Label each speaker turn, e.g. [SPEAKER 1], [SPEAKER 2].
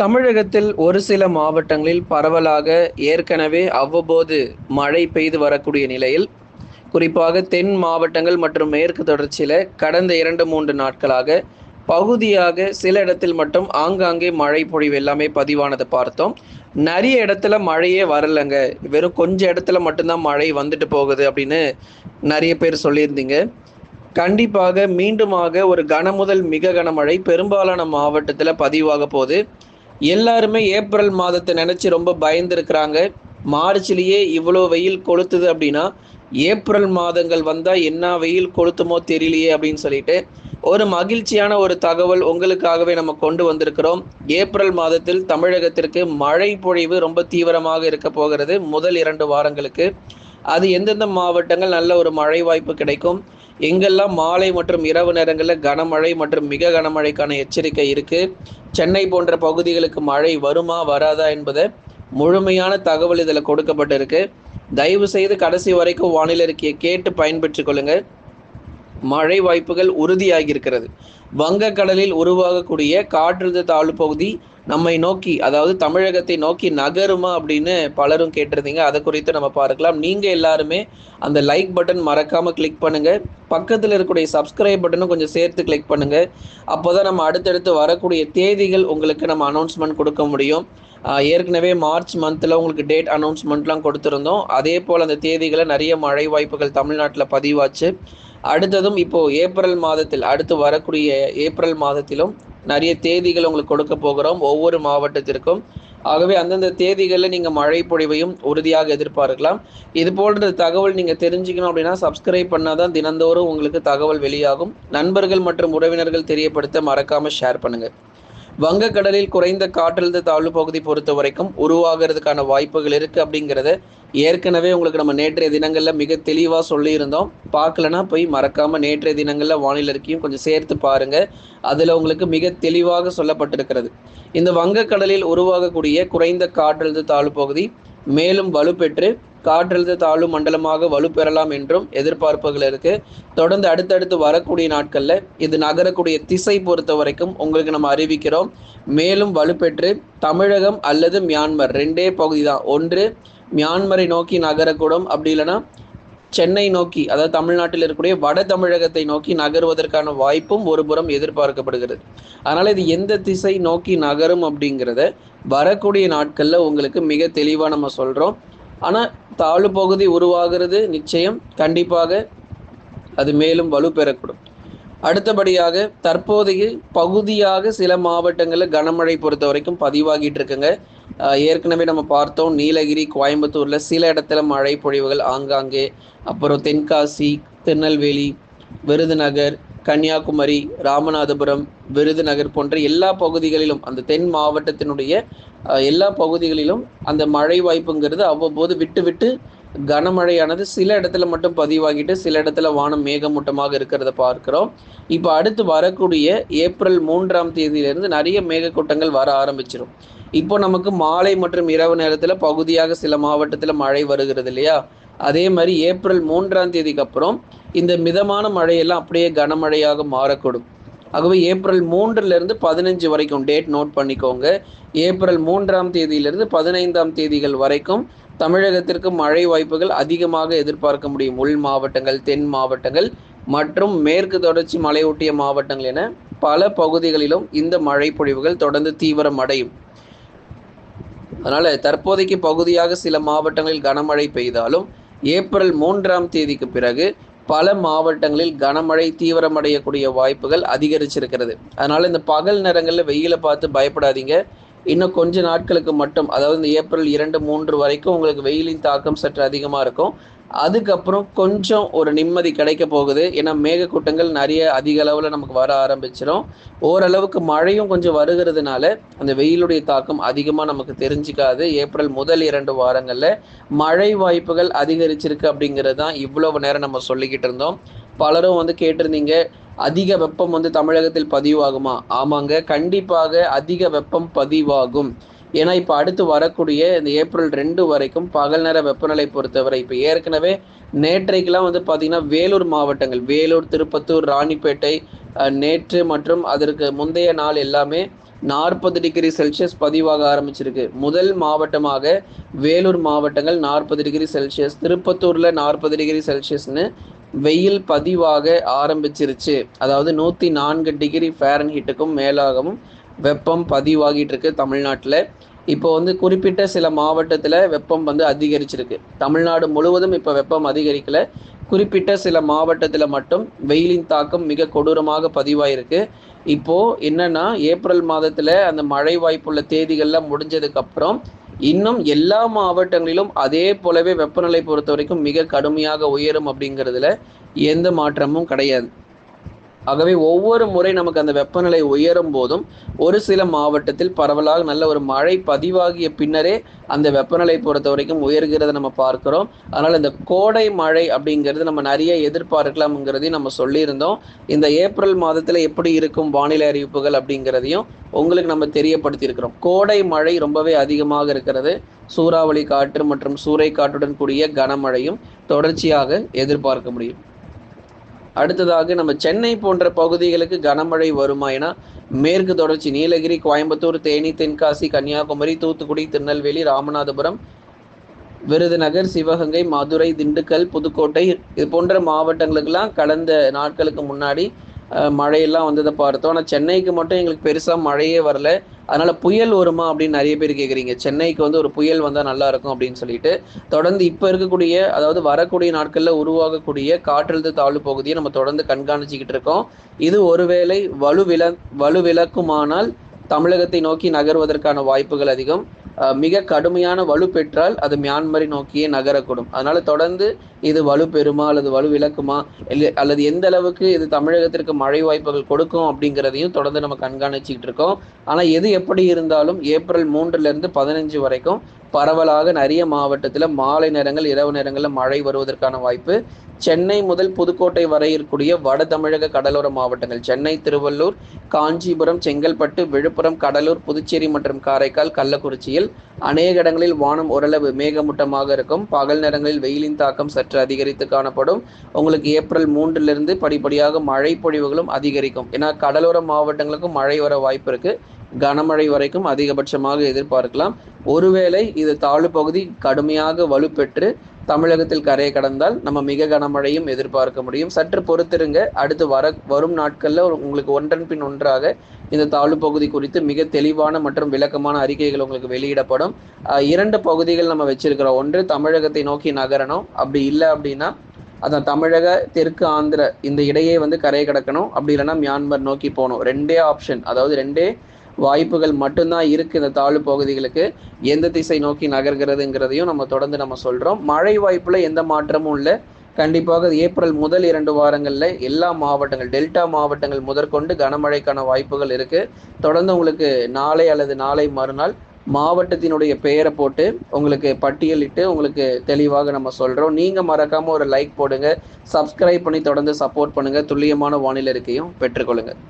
[SPEAKER 1] தமிழகத்தில் ஒரு சில மாவட்டங்களில் பரவலாக ஏற்கனவே அவ்வப்போது மழை பெய்து வரக்கூடிய நிலையில் குறிப்பாக தென் மாவட்டங்கள் மற்றும் மேற்கு தொடர்ச்சியில் கடந்த இரண்டு மூன்று நாட்களாக பகுதியாக சில இடத்தில் மட்டும் ஆங்காங்கே மழை பொழிவு எல்லாமே பதிவானதை பார்த்தோம். நிறைய இடத்துல மழையே வரலைங்க. வெறும் கொஞ்சம் இடத்துல மட்டும்தான் மழை வந்துட்டு போகுது அப்படின்னு நிறைய பேர் சொல்லியிருந்தீங்க. கண்டிப்பாக மீண்டுமாக ஒரு கனமுதல் மிக கனமழை பெரும்பாலான மாவட்டத்தில் பதிவாக போகுது. எல்லாருமே ஏப்ரல் மாதத்தை நினச்சி ரொம்ப பயந்துருக்கிறாங்க. மார்ச்லேயே இவ்வளோ வெயில் கொளுத்துது அப்படின்னா ஏப்ரல் மாதங்கள் வந்தால் என்ன வெயில் கொளுத்துமோ தெரியலையே அப்படின்னு சொல்லிட்டு ஒரு மகிழ்ச்சியான ஒரு தகவல் உங்களுக்காகவே நம்ம கொண்டு வந்திருக்கிறோம். ஏப்ரல் மாதத்தில் தமிழகத்திற்கு மழை பொழிவு ரொம்ப தீவிரமாக இருக்க போகிறது முதல் இரண்டு வாரங்களுக்கு. அது எந்தெந்த மாவட்டங்கள் நல்ல ஒரு மழை வாய்ப்பு கிடைக்கும்? எங்கெல்லாம் மாலை மற்றும் இரவு நேரங்களில் கனமழை மற்றும் மிக கனமழைக்கான எச்சரிக்கை இருக்கு? சென்னை போன்ற பகுதிகளுக்கு மழை வருமா வராதா என்பதை முழுமையான தகவல் இதில் கொடுக்கப்பட்டிருக்கு. தயவு செய்து கடைசி வரைக்கும் வானிலை அறிக்கையை கேட்டு பயன்பெற்றுக் கொள்ளுங்க. மழை வாய்ப்புகள் உறுதியாகி இருக்கிறது. வங்கக்கடலில் உருவாகக்கூடிய காற்றழுத்த தாழ்வு பகுதி நம்மை நோக்கி அதாவது தமிழகத்தை நோக்கி நகருமா அப்படின்னு பலரும் கேட்டிருந்தீங்க. அதை குறித்து நம்ம பார்க்கலாம். நீங்க எல்லாருமே அந்த லைக் பட்டன் மறக்காம கிளிக் பண்ணுங்க. பக்கத்தில் இருக்கக்கூடிய சப்ஸ்கிரைப் பட்டனும் கொஞ்சம் சேர்த்து கிளிக் பண்ணுங்க. அப்போதான் நம்ம அடுத்தடுத்து வரக்கூடிய தேதிகள் உங்களுக்கு நம்ம அனௌன்ஸ்மெண்ட் கொடுக்க முடியும். ஏற்கனவே மார்ச் மந்தில் உங்களுக்கு டேட் அனௌன்ஸ்மெண்ட்லாம் கொடுத்துருந்தோம். அதே போல் அந்த தேதிகளை நிறைய மழை வாய்ப்புகள் தமிழ்நாட்டில் பதிவாச்சு. அடுத்ததும் இப்போது ஏப்ரல் மாதத்தில் அடுத்து வரக்கூடிய ஏப்ரல் மாதத்திலும் நிறைய தேதிகள் உங்களுக்கு கொடுக்க போகிறோம் ஒவ்வொரு மாவட்டத்திற்கும். ஆகவே அந்தந்த தேதிகளில் நீங்கள் மழை பொழிவையும் உறுதியாக எதிர்பார்க்கலாம். இது போன்ற தகவல் நீங்கள் தெரிஞ்சுக்கணும் அப்படின்னா சப்ஸ்கிரைப் பண்ணால் தான் தினந்தோறும் உங்களுக்கு தகவல் வெளியாகும். நண்பர்கள் மற்றும் உறவினர்கள் தெரியப்படுத்த மறக்காமல் ஷேர் பண்ணுங்கள் வங்கக்கடலில் குறைந்த காற்றழுத்த தாழ்வு பகுதி பொறுத்த வரைக்கும் உருவாகிறதுக்கான வாய்ப்புகள் இருக்குது அப்படிங்கிறத ஏற்கனவே உங்களுக்கு நம்ம நேற்றைய தினங்களில் மிக தெளிவாக சொல்லியிருந்தோம். பார்க்கலனா போய் மறக்காமல் நேற்றைய தினங்களில் வானிலை இருக்கையும் கொஞ்சம் சேர்த்து பாருங்கள் அதில் உங்களுக்கு மிக தெளிவாக சொல்லப்பட்டிருக்கிறது. இந்த வங்கக்கடலில் உருவாகக்கூடிய குறைந்த காற்றழுத்த தாழ்வு பகுதி மேலும் வலுப்பெற்று காற்றழுத்த தாழ்வு மண்டலமாக வலுப்பெறலாம் என்றும் எதிர்பார்ப்புகள் இருக்கு. தொடர்ந்து அடுத்தடுத்து வரக்கூடிய நாட்கள்ல இது நகரக்கூடிய திசை பொறுத்த வரைக்கும் உங்களுக்கு நம்ம அறிவிக்கிறோம். மேலும் வலுப்பெற்று தமிழகம் அல்லது மியான்மர் ரெண்டே பகுதி தான். ஒன்று மியான்மரை நோக்கி நகரக்கூடும். அப்படி இல்லைன்னா சென்னை நோக்கி அதாவது தமிழ்நாட்டில் இருக்கக்கூடிய வட தமிழகத்தை நோக்கி நகருவதற்கான வாய்ப்பும் ஒருபுறம் எதிர்பார்க்கப்படுகிறது. அதனால இது எந்த திசை நோக்கி நகரும் அப்படிங்கிறத வரக்கூடிய நாட்களில் உங்களுக்கு மிக தெளிவாக நம்ம சொல்கிறோம் ஆனால் தாழ்வு பகுதி உருவாகிறது நிச்சயம். கண்டிப்பாக அது மேலும் வலு பெறக்கூடும். அடுத்தபடியாக தற்போதைய பகுதியாக சில மாவட்டங்களில் கனமழை பொறுத்த வரைக்கும் பதிவாகிட்டு இருக்குங்க. ஏற்கனவே நம்ம பார்த்தோம் நீலகிரி கோயம்புத்தூரில் சில இடத்துல மழை பொழிவுகள் ஆங்காங்கே. அப்புறம் தென்காசி திருநெல்வேலி விருதுநகர் கன்னியாகுமரி ராமநாதபுரம் விருதுநகர் போன்ற எல்லா பகுதிகளிலும் அந்த தென் மாவட்டத்தினுடைய எல்லா பகுதிகளிலும் அந்த மழை வாய்ப்புங்கிறது அவ்வப்போது விட்டு விட்டு கனமழையானது சில இடத்துல மட்டும் பதிவாகிட்டு சில இடத்துல வானம் மேகமூட்டமாக இருக்கிறத பார்க்கிறோம். இப்போ அடுத்து வரக்கூடிய ஏப்ரல் மூன்றாம் தேதியிலிருந்து நிறைய மேகக்கூட்டங்கள் வர ஆரம்பிச்சிடும் இப்போ நமக்கு மாலை மற்றும் இரவு நேரத்தில் பகுதியாக சில மாவட்டத்தில் மழை வருகிறது இல்லையா? அதே மாதிரி ஏப்ரல் மூன்றாம் தேதிக்கு அப்புறம் இந்த மிதமான மழையெல்லாம் அப்படியே கனமழையாக மாறக்கூடும். ஆகவே ஏப்ரல் மூன்றுலேருந்து பதினஞ்சு வரைக்கும் டேட் நோட் பண்ணிக்கோங்க. ஏப்ரல் மூன்றாம் தேதியிலிருந்து பதினைந்தாம் தேதிகள் வரைக்கும் தமிழகத்திற்கு மழை வாய்ப்புகள் அதிகமாக எதிர்பார்க்க முடியும். உள் மாவட்டங்கள் தென் மாவட்டங்கள் மற்றும் மேற்கு தொடர்ச்சி மலையொட்டிய மாவட்டங்கள் என பல பகுதிகளிலும் இந்த மழை பொழிவுகள் தொடர்ந்து தீவிரம் அடையும். அதனால் தற்போதைக்கு பகுதியாக சில மாவட்டங்களில் கனமழை பெய்தாலும் ஏப்ரல் மூன்றாம் தேதிக்கு பிறகு பல மாவட்டங்களில் கனமழை தீவிரமடையக்கூடிய வாய்ப்புகள் அதிகரிச்சிருக்கிறது. அதனால இந்த பகல் நேரங்களில் வெயிலை பார்த்து பயப்படாதீங்க. இன்னும் கொஞ்ச நாட்களுக்கு மட்டும் அதாவது இந்த ஏப்ரல் இரண்டு மூன்று வரைக்கும் உங்களுக்கு வெயிலின் தாக்கம் சற்று அதிகமாக இருக்கும். அதுக்கப்புறம் கொஞ்சம் ஒரு நிம்மதி கிடைக்க போகுது. ஏன்னா மேகக்கூட்டங்கள் நிறைய அதிக அளவில் நமக்கு வர ஆரம்பிச்சிடும் ஓரளவுக்கு மழையும் கொஞ்சம் வருகிறதுனால அந்த வெயிலுடைய தாக்கம் அதிகமாக நமக்கு தெரிஞ்சிக்காது. ஏப்ரல் முதல் இரண்டு வாரங்களில் மழை வாய்ப்புகள் அதிகரிச்சிருக்கு அப்படிங்கிறது தான் இவ்வளவு நேரம் நம்ம சொல்லிக்கிட்டு இருந்தோம். பலரும் வந்து கேட்டிருந்தீங்க அதிக வெப்பம் வந்து தமிழகத்தில் பதிவாகுமா? ஆமாங்க கண்டிப்பாக அதிக வெப்பம் பதிவாகும். ஏன்னா இப்போ அடுத்து வரக்கூடிய இந்த ஏப்ரல் ரெண்டு வரைக்கும் பகல் நேர வெப்பநிலை பொறுத்தவரை இப்போ ஏற்கனவே நேற்றைக்கெல்லாம் வந்து பார்த்திங்கன்னா வேலூர் மாவட்டங்கள் வேலூர் திருப்பத்தூர் ராணிப்பேட்டை நேற்று மற்றும் அதற்கு முந்தைய நாள் எல்லாமே நாற்பது டிகிரி செல்சியஸ் பதிவாக ஆரம்பிச்சிருக்கு. முதல் மாவட்டமாக வேலூர் மாவட்டங்கள் நாற்பது டிகிரி செல்சியஸ் திருப்பத்தூரில் நாற்பது டிகிரி செல்சியஸ்னு வெயில் பதிவாக ஆரம்பிச்சிருச்சு. அதாவது நூற்றி நான்கு டிகிரி ஃபேரன்ஹீட்டுக்கும் மேலாகவும் வெப்பம் பதிவாகிட்டு இருக்கு தமிழ்நாட்டில். இப்போ வந்து குறிப்பிட்ட சில மாவட்டத்தில் வெப்பம் வந்து அதிகரிச்சிருக்கு. தமிழ்நாடு முழுவதும் இப்போ வெப்பம் அதிகரிக்கல. குறிப்பிட்ட சில மாவட்டத்தில் மட்டும் வெயிலின் தாக்கம் மிக கொடூரமாக பதிவாயிருக்கு. இப்போ என்னன்னா ஏப்ரல் மாதத்தில் அந்த மழை வாய்ப்புள்ள தேதிகள்லாம் முடிஞ்சதுக்கப்புறம் இன்னும் எல்லா மாவட்டங்களிலும் அதே போலவே வெப்பநிலை பொறுத்த வரைக்கும் மிக கடுமையாக உயரும் அப்படிங்கிறதுல எந்த மாற்றமும் கிடையாது. ஆகவே ஒவ்வொரு முறை நமக்கு அந்த வெப்பநிலை உயரும் போதும் ஒரு சில மாவட்டத்தில் பரவலாக நல்ல ஒரு மழை பதிவாகிய பின்னரே அந்த வெப்பநிலை பொறுத்த வரைக்கும் உயர்கிறத நம்ம பார்க்கிறோம். அதனால் இந்த கோடை மழை அப்படிங்கிறது நம்ம நிறைய எதிர்பார்க்கலாம்ங்கிறதையும் நம்ம சொல்லியிருந்தோம். இந்த ஏப்ரல் மாதத்தில் எப்படி இருக்கும் வானிலை அறிவிப்புகள் அப்படிங்கிறதையும் உங்களுக்கு நம்ம தெரியப்படுத்தியிருக்கிறோம். கோடை மழை ரொம்பவே அதிகமாக இருக்கிறது. சூறாவளி காற்று மற்றும் சூறை காற்றுடன் கூடிய கனமழையும் தொடர்ச்சியாக எதிர்பார்க்க முடியும். அடுத்ததாக நம்ம சென்னை போன்ற பகுதிகளுக்கு கனமழை வருமா என மேற்கு தொடர்ச்சி நீலகிரி கோயம்புத்தூர் தேனி தென்காசி கன்னியாகுமரி தூத்துக்குடி திருநெல்வேலி ராமநாதபுரம் விருதுநகர் சிவகங்கை மதுரை திண்டுக்கல் புதுக்கோட்டை இது போன்ற மாவட்டங்களுக்கெல்லாம் கடந்த நாட்களுக்கு முன்னாடி மழையெல்லாம் வந்ததை பார்த்தோம். ஆனால் சென்னைக்கு மட்டும் எங்களுக்கு பெருசாக மழையே வரல. அதனால் புயல் வருமா அப்படின்னு நிறைய பேர் கேட்குறீங்க சென்னைக்கு வந்து ஒரு புயல் வந்தால் நல்லா இருக்கும் அப்படின்னு சொல்லிட்டு. தொடர்ந்து இப்போ இருக்கக்கூடிய அதாவது வரக்கூடிய நாட்களில் உருவாகக்கூடிய காற்றழுத்த தாழ்வு பகுதியை நம்ம தொடர்ந்து கண்காணிச்சிக்கிட்டு இருக்கோம். இது ஒருவேளை வலுவில வலுவிலக்குமானால் தமிழகத்தை நோக்கி நகர்வதற்கான வாய்ப்புகள் அதிகம். மிக கடுமையான வலு பெற்றால் அது மியான்மரை நோக்கியே நகரக்கூடும். அதனால தொடர்ந்து இது வலு பெறுமா அல்லது வலு விளக்குமா அல்லது எந்த அளவுக்கு இது தமிழகத்திற்கு மழை வாய்ப்புகள் கொடுக்கும் அப்படிங்கிறதையும் தொடர்ந்து நம்ம கண்காணிச்சுக்கிட்டு இருக்கோம். ஆனால் எது எப்படி இருந்தாலும் ஏப்ரல் மூன்றுல இருந்து பதினஞ்சு வரைக்கும் பரவலாக நிறைய மாவட்டத்தில் மாலை நேரங்கள் இரவு நேரங்களில் மழை வருவதற்கான வாய்ப்பு. சென்னை முதல் புதுக்கோட்டை வரை இருக்கக்கூடிய வட தமிழக கடலோர மாவட்டங்கள் சென்னை திருவள்ளூர் காஞ்சிபுரம் செங்கல்பட்டு விழுப்புரம் கடலூர் புதுச்சேரி மற்றும் காரைக்கால் கள்ளக்குறிச்சியில் அநேக இடங்களில் வானம் ஓரளவு மேகமூட்டமாக இருக்கும். பகல் நேரங்களில் வெயிலின் தாக்கம் சற்று அதிகரித்து காணப்படும். உங்களுக்கு ஏப்ரல் மூன்றிலிருந்து படிப்படியாக மழை பொழிவுகளும் அதிகரிக்கும். ஏன்னா கடலோர மாவட்டங்களுக்கும் மழை வர வாய்ப்பு இருக்கு. கனமழை வரைக்கும் அதிகபட்சமாக எதிர்பார்க்கலாம். ஒருவேளை இது தாழ்வு பகுதி கடுமையாக வலுப்பெற்று தமிழகத்தில் கரையை கடந்தால் நம்ம மிக கனமழையும் எதிர்பார்க்க முடியும். சற்று பொறுத்திருங்க. அடுத்து வர வரும் நாட்களில் உங்களுக்கு ஒன்றன் பின் ஒன்றாக இந்த தாழ்வு பகுதி குறித்து மிக தெளிவான மற்றும் விளக்கமான அறிக்கைகள் உங்களுக்கு வெளியிடப்படும். இரண்டு பகுதிகள் நம்ம வச்சிருக்கிறோம். ஒன்று தமிழகத்தை நோக்கி நகரணும். அப்படி இல்லை அப்படின்னா அதான் தமிழக தெற்கு ஆந்திர இந்த இடையே வந்து கரையை கடக்கணும். அப்படி இல்லைன்னா மியான்மர் நோக்கி போகணும். ரெண்டே ஆப்ஷன் அதாவது ரெண்டே வாய்ப்புகள் மட்டும்தான் இருக்கு இந்த தாழ்வு பகுதிகளுக்கு. எந்த திசை நோக்கி நகர்கிறதுங்கிறதையும் நம்ம தொடர்ந்து நம்ம சொல்றோம். மழை வாய்ப்புல எந்த மாற்றமும் இல்லை. கண்டிப்பாக ஏப்ரல் முதல் இரண்டு வாரங்களில் எல்லா மாவட்டங்கள் டெல்டா மாவட்டங்கள் முதற்கொண்டு கனமழைக்கான வாய்ப்புகள் இருக்கு. தொடர்ந்து உங்களுக்கு நாளை அல்லது நாளை மறுநாள் மாவட்டத்தினுடைய பெயரை போட்டு உங்களுக்கு பட்டியலிட்டு உங்களுக்கு தெளிவாக நம்ம சொல்கிறோம் நீங்கள் மறக்காமல் ஒரு லைக் போடுங்க. சப்ஸ்கிரைப் பண்ணி தொடர்ந்து சப்போர்ட் பண்ணுங்கள் துல்லியமான வானிலை இருக்கையும் பெற்றுக்கொள்ளுங்கள்